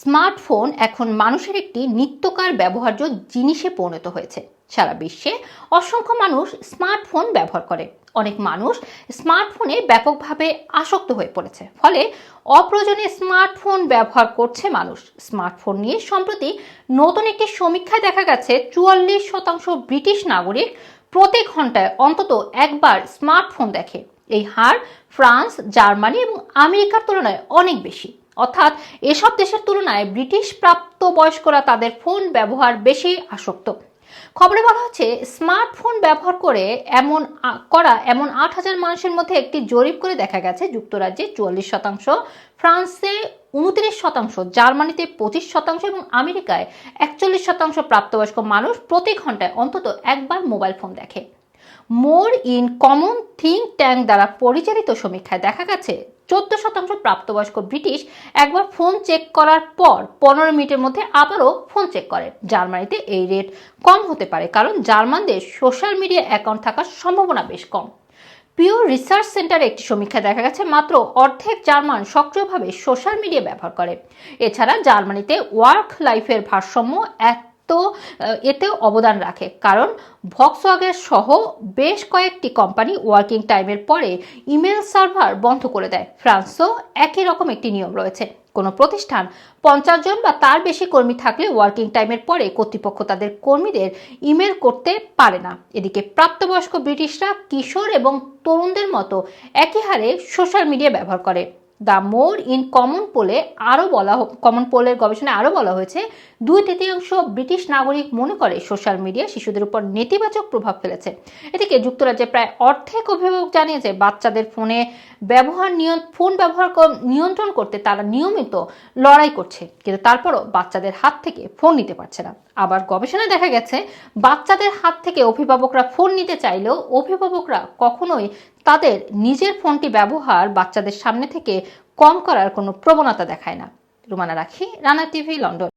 Smartphone এখন মানুষের একটি নিত্যকার ব্যবহার্য জিনিসে পরিণত হয়েছে। সারা বিশ্বে অসংখ্য মানুষ স্মার্টফোন ব্যবহার করে। অনেক মানুষ স্মার্টফোনে ব্যাপকভাবে আসক্ত হয়ে পড়েছে। ফলে অপ্রয়োজনে স্মার্টফোন ব্যবহার করছে মানুষ। স্মার্টফোন নিয়ে সম্প্রতি নতুন একটি সমীক্ষায় দেখা গেছে, চুয়াল্লিশ শতাংশ ব্রিটিশ নাগরিক প্রতি ঘন্টায় অন্তত একবার স্মার্টফোন দেখে। এই হার ফ্রান্স, জার্মানি এবং আমেরিকার তুলনায় অনেক বেশি। অর্থাৎ এসব দেশের তুলনায় ব্রিটিশ প্রাপ্তবয়স্করা তাদের ফোন ব্যবহার বেশি আসক্ত। খবরে বলা হচ্ছে, স্মার্টফোন ব্যবহার করে এমন করা এমন আট হাজার মানুষের মধ্যে একটি জরিপ করে দেখা গেছে যুক্তরাজ্যে চুয়াল্লিশ শতাংশ, ফ্রান্সে উনত্রিশ শতাংশ, জার্মানিতে পঁচিশ শতাংশ এবং আমেরিকায় একচল্লিশ শতাংশ প্রাপ্তবয়স্ক মানুষ প্রতি ঘন্টায় অন্তত একবার মোবাইল ফোন দেখে। More in Common think tank দ্বারা পরিচালিত সমীক্ষায় দেখা গেছে, চোদ্দ শতাংশ প্রাপ্তবয়স্ক ব্রিটিশ একবার ফোন চেক করার পর পনেরো মিনিটের মধ্যে আবারও ফোন চেক করে। জার্মানিতে এই রেট কম হতে পারে, কারণ জার্মানদের সোশ্যাল মিডিয়া অ্যাকাউন্ট থাকার সম্ভাবনা বেশ কম। পিওর রিসার্চ সেন্টারে একটি সমীক্ষা দেখা গেছে, মাত্র অর্ধেক জার্মান সক্রিয়ভাবে সোশ্যাল মিডিয়া ব্যবহার করে। এছাড়া জার্মানিতে ওয়ার্ক লাইফের ভারসাম্য এত আহ, এতেও অবদান রাখে। কারণ ভক্সওয়াগের সহ বেশ কয়েকটি কোম্পানি ওয়ার্কিং টাইমের পরে ইমেল সার্ভার বন্ধ করে দেয়। ফ্রান্সও একই রকম একটি নিয়ম রয়েছে। কোনো প্রতিষ্ঠান পঞ্চাশ জন বা তার বেশি কর্মী থাকলে ওয়ার্কিং টাইমের পরে কর্তৃপক্ষ তাদের কর্মীদের ইমেল করতে পারে না। এদিকে প্রাপ্তবয়স্ক ব্রিটিশরা কিশোর এবং তরুণদের মতো একই হারে সোশ্যাল মিডিয়া ব্যবহার করে। দ্য মোর ইন কমন পোলে আরও বলা কমন পোলের গবেষণায় আরও বলা হয়েছে, দুই তৃতীয়াংশ ব্রিটিশ নাগরিক মনে করে সোশ্যাল মিডিয়া শিশুদের উপর নেতিবাচক প্রভাব ফেলেছে। এদিকে যুক্তরাজ্যে প্রায় অর্ধেক অভিভাবক জানিয়েছে বাচ্চাদের ফোনে ব্যবহার নিয়ন ফোন ব্যবহার নিয়ন্ত্রণ করতে তারা নিয়মিত লড়াই করছে, কিন্তু তারপরও বাচ্চাদের হাত থেকে ফোন নিতে পারছে না। আবার গবেষণায় দেখা গেছে, বাচ্চাদের হাত থেকে অভিভাবকরা ফোন নিতে চাইলেও অভিভাবকরা কখনোই তাদের নিজের ফোনটি ব্যবহার বাচ্চাদের সামনে থেকে কম করার কোনো প্রবণতা দেখায় না। রুমানা রাখি, রানা টিভি, লন্ডন।